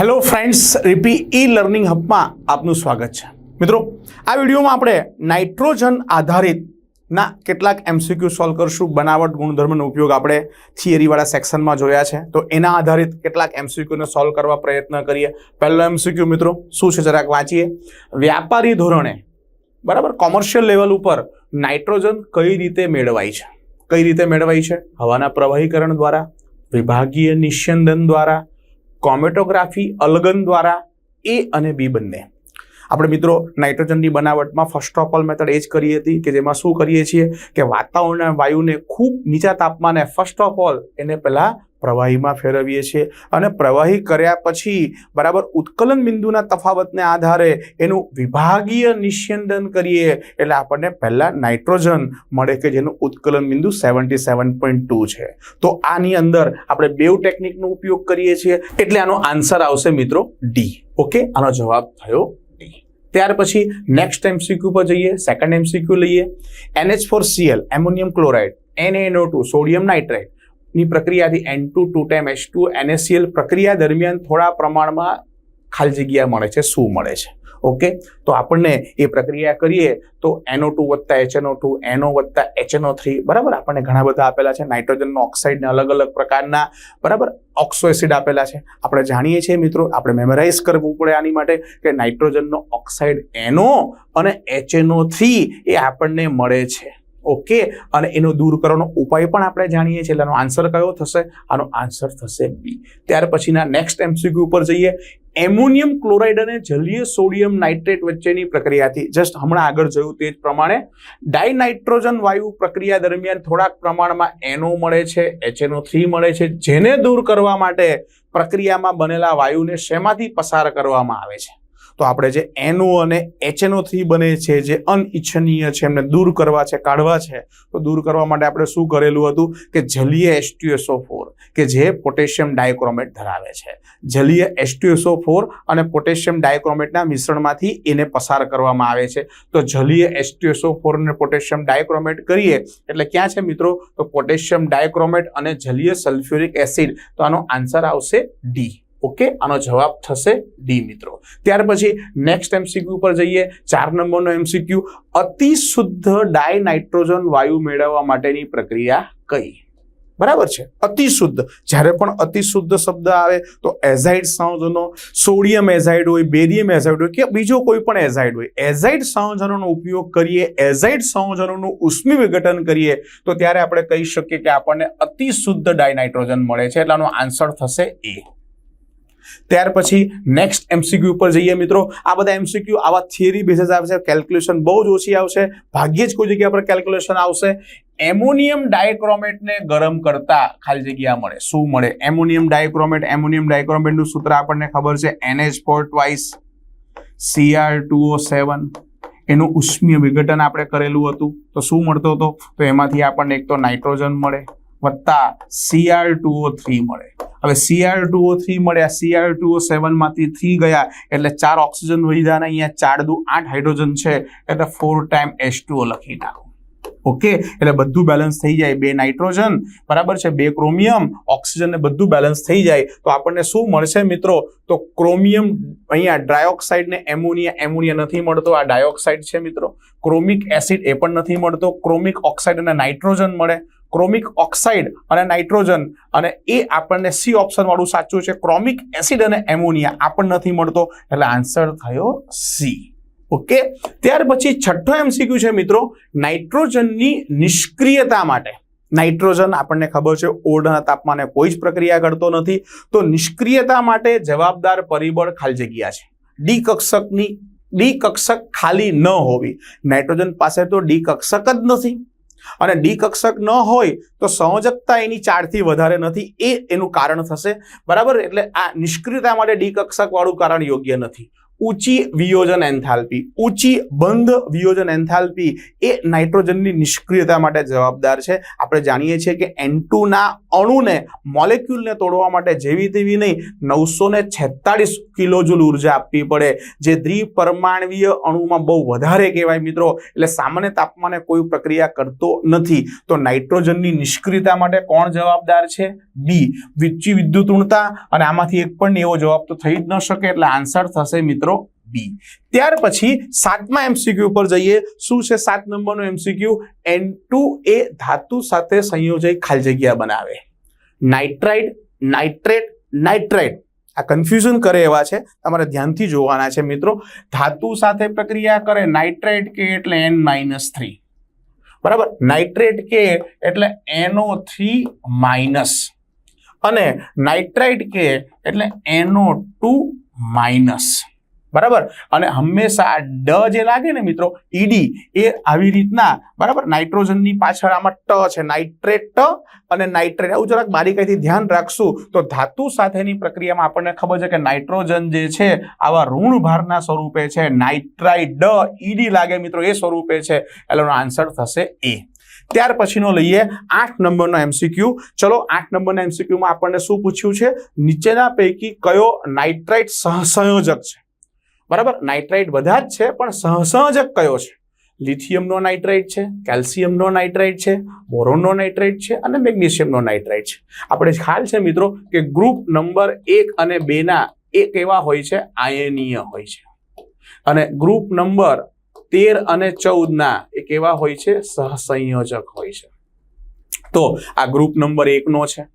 Hello friends, રીપી e learning હબમાં આપનું સ્વાગત છે. મિત્રો, આ વિડીયોમાં આપણે નાઇટ્રોજન આધારિત ના કેટલાક એમસીક્યુ સોલ્વ કરશું. બનાવટ, ગુણધર્મનો ઉપયોગ આપણે થિયરીવાળા સેક્શનમાં જોયા છે. તો એના આધારિત કેટલાક એમસીક્યુને સોલ્વ કરવા પ્રયત્ન કરીએ. પહેલો એમસીક્યુ મિત્રો, શું છે? જરાક વાંચીએ. વ્યાપારી ધોરણે, બરાબર, કોમર્શિયલ લેવલ ઉપર નાઇટ્રોજન કઈ રીતે મેળવાય છે? કઈ રીતે મેળવાય છે? હવાના પ્રવાહીકરણ દ્વારા, વિભાગીય નિસ્યંદન દ્વારા કોમેટોગ્રાફી અલગન દ્વારા એ અને બી બંને. આપણે મિત્રો નાઇટ્રોજનની બનાવટમાં ફર્સ્ટ ઓફ ઓલ મેથડ એ જ કરી હતી કે જેમાં શું કરીએ છીએ કે વાતાવરણના વાયુને ખૂબ નીચા તાપમાને ફર્સ્ટ ઓફ ઓલ એને પહેલાં પ્રવાહીમાં ફેરવીએ છીએ અને પ્રવાહી કર્યા પછી બરાબર ઉત્કલન બિંદુના તફાવતને આધારે એનું વિભાગીય નિસ્યંદન કરીએ એટલે આપણને પહેલાં નાઇટ્રોજન મળે કે જેનું ઉત્કલન બિંદુ સેવન્ટી સેવન પોઈન્ટ ટુ છે. તો આની અંદર આપણે બેવ ટેકનિકનો ઉપયોગ કરીએ છીએ. એટલે આનો આન્સર આવશે મિત્રો ડી ઓકે આનો જવાબ થયો ત્યાર પછી નેક્સ્ટ એમસીક્યુ પર જઈએ. સેકન્ડ એમસીક્યુ લઈએ. NH four Cl ammonium chloride NNO two, sodium nitrite ની પ્રક્રિયાથી N two two time H two NaCl પ્રક્રિયા દરમિયાન થોડા પ્રમાણમાં ખાલી જગ્યા મળે છે, શું મળે છે. ઓકે? તો આપણને એ પ્રક્રિયા કરીએ તો એનઓ ટુ વત્તા એચએનઓ ટુ એનઓ વત્તા એચએનઓ થ્રી બરાબર? આપણને ઘણા બધા આપેલા છે. નાઇટ્રોજનનો ઓક્સાઇડને અલગ અલગ પ્રકારના, બરાબર? ઓક્સો એસિડ આપેલા છે. આપણે જાણીએ છીએ મિત્રો, આપણે મેમરાઇઝ કરવું પડે આની માટે કે નાઇટ્રોજનનો ઓક્સાઇડ એનો અને એચએનઓ થ્રી એ આપણને મળે છે. ઓકે, અને એનો દૂર કરવાનો ઉપાય પણ આપણે જાણીએ છીએ. એટલે આનો આન્સર કયો થશે? આનો આન્સર થશે બી ત્યાર પછીના નેક્સ્ટ એમસીક્યુ ઉપર જઈએ. એમોનિયમ ક્લોરાઇડ અને જલીય સોડિયમ નાઇટ્રેટ વચ્ચેની પ્રક્રિયાથી જસ્ટ હમણાં આગળ જોયું તે જ પ્રમાણે ડાયનાઇટ્રોજન વાયુ પ્રક્રિયા દરમિયાન થોડાક પ્રમાણમાં એનો મળે છે એચએનઓ થ્રી મળે છે, જેને દૂર કરવા માટે પ્રક્રિયામાં બનેલા વાયુને શેમાંથી પસાર કરવામાં આવે છે? તો આપણે જે એનઓ અને એચએનઓથી બને છે, જે અનિચ્છનીય છે, એમને દૂર કરવા છે, કાઢવા છે, તો દૂર કરવા માટે આપણે શું કરેલું હતું કે જલીય એસટીએસઓ ફોર કે જે પોટેશિયમ ડાયક્રોમેટ ધરાવે છે. જલીય એસટીએસઓ ફોર અને પોટેશિયમ ડાયક્રોમેટના મિશ્રણમાંથી એને પસાર કરવામાં આવે છે. તો જલીય એસટીએસઓ ફોર અને પોટેશિયમ ડાયક્રોમેટ કરીએ, એટલે ક્યાં છે મિત્રો? તો પોટેશિયમ ડાયક્રોમેટ અને જલીય સલ્ફ્યુરિક એસિડ. તો આનો આન્સર આવશે ડી ઓકે? આનો જવાબ થશે ડી મિત્રો. ત્યાર પછી નેક્સ્ટ એમસીક્યુ પર જઈએ. ચાર નંબરનો એમસીક્યુ અતિ શુદ્ધ ડાયનાઇટ્રોજન વાયુ મેળવવા માટેની પ્રક્રિયા કઈ? બરાબર છે. અતિ શુદ્ધ. જ્યારે પણ અતિ શુદ્ધ શબ્દ આવે તો એઝાઇડ સંયોજનો, સોડિયમ એઝાઇડ હોય, બેરિયમ એઝાઇડ હોય કે બીજો કોઈ પણ એઝાઇડ હોય, એઝાઇડ સંયોજનોનો ઉપયોગ કરીએ, એઝાઇડ સંયોજનોનું ઉષ્મી વિઘટન કરીએ, તો ત્યારે આપણે કહી શકીએ કે આપણને અતિ શુદ્ધ ડાયનાઇટ્રોજન મળે છે. એટલે આનો આન્સર થશે એ. ત્યાર પછી નેક્સ્ટ એમસીક્યુ ઉપર જઈએ મિત્રો. આ બધા એમસીક્યુ આવા થિયરી બેઝિસ આવશે કેલ્ક્યુલેશન બહુ જ ઓછી આવશે, ભાગ્યે જ કોઈ જગ્યા પર કેલ્ક્યુલેશન આવશે. એમોનિયમ ડાયક્રોમેટને ગરમ કરતા ખાલી જગ્યા મળે. શું મળે? એમોનિયમ ડાયક્રોમેટ એમોનિયમ ડાયક્રોમેટનું સૂત્ર આપણને ખબર છે NH four twice Cr two O seven એનું ઉષ્મીય વિઘટન આપણે કરેલું હતું. તો શું મળતો હતો? તો એમાંથી આપણને એક તો નાઇટ્રોજન મળે. વત્તા સીઆર ટુ ઓ થ્રી મળે. હવે સીઆર ટુ ઓ થ્રી મળ્યા સીઆર ટુ ઓ સેવનમાંથી થ્રી ગયા, એટલે ચાર ઓક્સિજન વધ્યા અહીંયા ચાર દુ આઠ હાઇડ્રોજન છે, એટલે four time H two O લખી નાખો. ઓકે એટલે બધું બેલેન્સ થઈ જાય, બે નાઇટ્રોજન બરાબર છે? બે ક્રોમિયમ ઓક્સિજન ને બધું બેલેન્સ થઈ જાય. તો આપણને શું મળશે મિત્રો? તો ક્રોમિયમ અહીંયા ડ્રાયોક્સાઇડ ને એમોનિયા એમોનિયા નથી મળતો, આ ડાયોક્સાઇડ છે મિત્રો. ક્રોમિક એસિડ એ પણ નથી મળતો. ક્રોમિક ઓક્સાઇડ અને નાઇટ્રોજન મળે. ક્રોમિક ઓક્સાઇડ અને નાઇટ્રોજન અને એ આપણને સી ઓપ્શન વાળું સાચું છે. ક્રોમિક એસિડ અને એમોનિયા આ પણ નથી મળતો. એટલે આન્સર થયો સી. ઓકે? ત્યાર પછી છઠ્ઠો એમસીક્યુ છે મિત્રો, નાઇટ્રોજનની નિષ્ક્રિયતા માટે. નાઇટ્રોજન આપણને ખબર છે ઓરડાના તાપમાને કોઈ જ પ્રક્રિયા કરતો નથી. તો નિષ્ક્રિયતા માટે જવાબદાર પરિબળ ખાલી જગ્યા છે. ડી કક્ષકની, ડી કક્ષક ખાલી ન હોવી. નાઇટ્રોજન પાસે તો ડી કક્ષક જ નથી. અને ડી કક્ષક ન હોય તો સંયોજકતા એની ચારથી વધારે નથી, એ એનું કારણ થશે. બરાબર? એટલે આ નિષ્ક્રિયતા માટે ડી કક્ષક વાળું કારણ યોગ્ય નથી. ઊંચી વિયોજન એન્થાલ્પી. ઊંચી બંધ વિયોજન એન્થાલ્પી એ નાઇટ્રોજનની નિષ્ક્રિયતા માટે જવાબદાર છે. આપણે જાણીએ છીએ કે એન ટુના અણુને મોલેક્યુલને તોડવા માટે જેવી તેવી નહીં, નવસો ને છેતાળીસ કિલોજુલ ઊર્જા આપવી પડે. જે દ્વિપરમાણવીય અણુમાં બહુ વધારે કહેવાય મિત્રો. એટલે સામાન્ય તાપમાને કોઈ પ્રક્રિયા કરતો નથી. તો નાઇટ્રોજનની નિષ્ક્રિયતા માટે કોણ જવાબદાર છે? બી વિચ્ચી વિદ્યુત ઉણતા અને આમાંથી એક પણ એવો જવાબ તો થઈ જ ન શકે. એટલે આન્સર થશે મિત્રો બી ત્યાર પછી સાતમા એમસીક્યુ પર જઈએ. શું છે સાત નંબરનો એમસીક્યુ એન ટુ એ ધાતુ સાથે સંયોજક ખાલી જગ્યા બનાવે. નાઇટ્રાઇડ નાઇટ્રેટ નાઇટ્રેટ આ કન્ફ્યુઝન કરે એવા છે. તમારે ધ્યાનથી જોવાના છે મિત્રો. ધાતુ સાથે પ્રક્રિયા કરે નાઇટ્રેટ કે એટલે એન માઇનસ થ્રી બરાબર? નાઇટ્રેટ કે એટલે એનો થ્રી માઇનસ અને નાઇટ્રાઇટ કે એટલે એનો ટુ માઇનસ બરાબર? અને હંમેશા ડ જે લાગે ને મિત્રો ઈડી એ આવી રીતના, બરાબર? નાઇટ્રોજનની પાછળ આમાં ટ છે, નાઇટ્રેટ અને નાઇટ્રેટ. આવું જરાક બારીકાઈથી ધ્યાન રાખશું. તો ધાતુ સાથેની પ્રક્રિયામાં આપણને ખબર છે કે નાઇટ્રોજન જે છે, આવા ઋણ ભારના સ્વરૂપે છે. નાઇટ્રાઇટ ડ ઈડી લાગે મિત્રો, એ સ્વરૂપે છે. એટલે આન્સર થશે એ. ત્યાર પછીનો લઈએ આઠ નંબરનો એમસીક્યુ ચલો, આઠ નંબરના એમસીક્યુમાં આપણને શું પૂછ્યું છે? નીચેના પૈકી કયો નાઇટ્રાઇટ સહસંયોજક છે? બરાબર? નાઇટ્રાઇટ બધા જ છે, પણ સહસંયોજક કયો છે? લિથિયમનો નાઇટ્રાઇટ છે, કેલ્શિયમનો નાઇટ્રાઇટ છે, બોરોનનો નાઇટ્રાઇટ છે અને મેગ્નેશિયમનો નાઇટ્રાઇટ છે. આપણે ખ્યાલ છે મિત્રો કે ગ્રુપ નંબર એક અને બેના એ કેવા હોય છે, આયનીય હોય છે. અને ગ્રુપ નંબર તેર અને ચૌદના એ કેવા હોય છે, સહસંયોજક હોય છે. તો આ ગ્રુપ નંબર એકનો છે,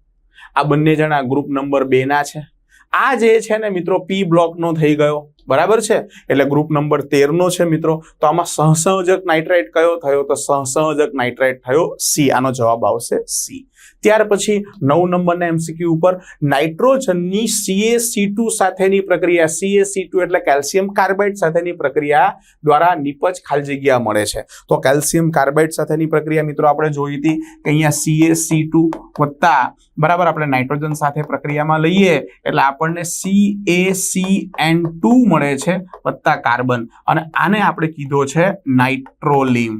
આ બંને જણા ગ્રુપ નંબર બેના છે. આ જે છે ને મિત્રો પી બ્લોકનો થઈ ગયો. બરાબર છે? એટલે ગ્રુપ નંબર તેરનો છે મિત્રો. તો આમાં સહસંયોજક નાઇટ્રાઇટ કયો થયો? તો સહસંયોજક નાઇટ્રાઇટ થયો સી આનો જવાબ આવશે સી ત્યાર પછી નવ નંબરના એમસીક્યુ ઉપર નાઇટ્રોજનની સીએસી ટુ સાથેની પ્રક્રિયા સીએસી ટુ એટલે કેલ્શિયમ કાર્બાઇડ સાથેની પ્રક્રિયા દ્વારા નિપજ ખાલી જગ્યા મળે છે. તો કેલ્શિયમ કાર્બાઇડ સાથેની પ્રક્રિયા મિત્રો આપણે જોઈ હતી કે અહીંયા સીએસી ટુ વત્તા બરાબર આપણે નાઇટ્રોજન સાથે પ્રક્રિયામાં લઈએ એટલે આપણને સીએસી એન ટુ મળે છે વત્તા કાર્બન. અને આને આપણે કીધો છે નાઇટ્રોલિમ.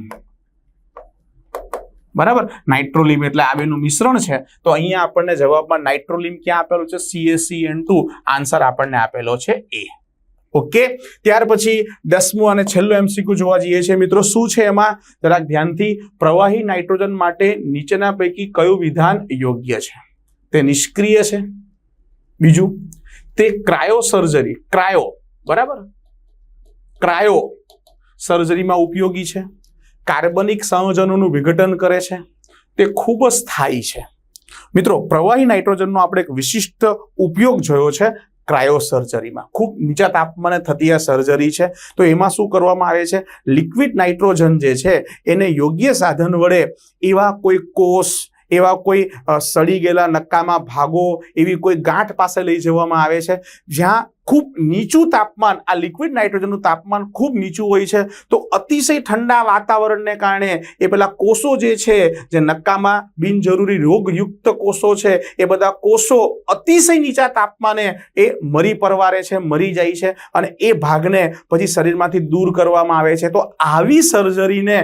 બરાબર? નાઇટ્રોલિમ એટલે આ બેનું મિશ્રણ છે. તો અહીંયા આપણને જવાબમાં નાઇટ્રોલિમ ક્યાં આપેલું છે? સીએસસી એન ટુ આન્સર આપણને આપેલો છે એ ઓકે ત્યાર પછી દસમું અને છેલ્લું એમસીક્યુ જોવા જઈએ છીએ મિત્રો. શું છે એમાં? જરાક ધ્યાનથી. પ્રવાહી નાઇટ્રોજન માટે નીચેના પૈકી કયું વિધાન યોગ્ય છે? તે નિષ્ક્રિય છે. બીજું, તે ક્રાયો સર્જરી ક્રાયો, બરાબર? ક્રાયો સર્જરીમાં ઉપયોગી છે. કાર્બનિક સંયોજનોનું વિઘટન કરે છે. તે ખૂબ જ સ્થાયી છે. મિત્રો, પ્રવાહી નાઇટ્રોજનનો આપણે એક વિશિષ્ટ ઉપયોગ જોયો છે ક્રાયો સર્જરીમાં ખૂબ નીચા તાપમાને થતી આ સર્જરી છે. તો એમાં શું કરવામાં આવે છે? લિક્વિડ નાઇટ્રોજન જે છે, એને યોગ્ય સાધન વડે એવા કોઈ કોષ એવા કોઈ સડી ગયેલા નક્કામાં ભાગો એવી કોઈ ગાંઠ પાસે લઈ જવામાં આવે છે? જ્યાં ખૂબ નીચું તાપમાન, આ લિક્વિડ નાઇટ્રોજનનું તાપમાન ખૂબ નીચું હોય છે, તો અતિશય ઠંડા વાતાવરણને કારણે એ પેલા કોષો જે છે, જે નક્કામાં બિનજરૂરી રોગયુક્ત કોષો છે, એ બધા કોષો અતિશય નીચા તાપમાને એ મરી પરવારે છે, મરી જાય છે અને એ ભાગને પછી શરીરમાંથી દૂર કરવામાં આવે છે. તો આવી સર્જરીને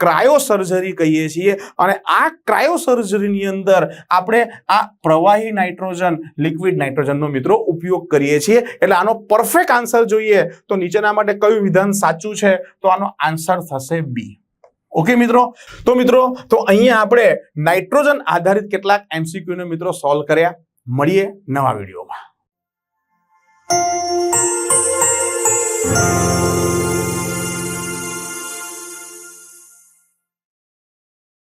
ક્રાયો સર્જરી કહીએ છીએ. અને આ ક્રાયો સર્જરીની અંદર આપણે આ પ્રવાહી નાઇટ્રોજન લિક્વિડ નાઇટ્રોજનનો મિત્રો ઉપયોગ કરીએ છીએ. એટલે આનો પરફેક્ટ આન્સર જોઈએ. તો નીચેના માટે કયું વિધાન સાચું છે? તો આનો આન્સર થશે બી ઓકે મિત્રો? તો મિત્રો, તો અહીંયા આપણે નાઇટ્રોજન આધારિત કેટલાક એમસીક્યુ ને મિત્રો સોલ્વ કર્યા. મળીએ નવા વિડીયોમાં